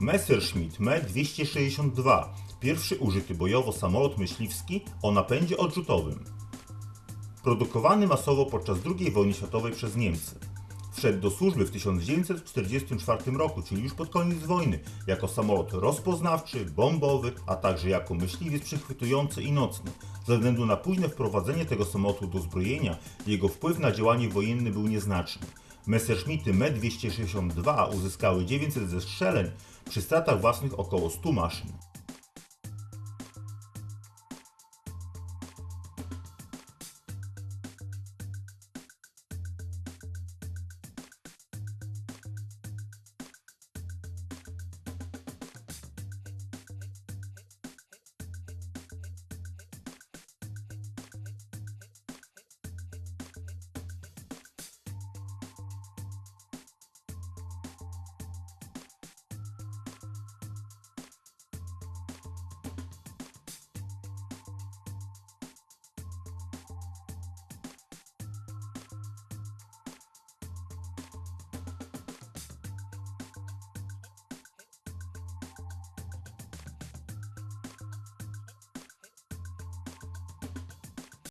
Messerschmitt Me-262, pierwszy użyty bojowo samolot myśliwski o napędzie odrzutowym. Produkowany masowo podczas II wojny światowej przez Niemcy. Wszedł do służby w 1944 roku, czyli już pod koniec wojny, jako samolot rozpoznawczy, bombowy, a także jako myśliwiec przechwytujący i nocny. Ze względu na późne wprowadzenie tego samolotu do zbrojenia, jego wpływ na działanie wojenne był nieznaczny. Messerschmitty Me-262 uzyskały 900 zestrzeleń przy stratach własnych około 100 maszyn.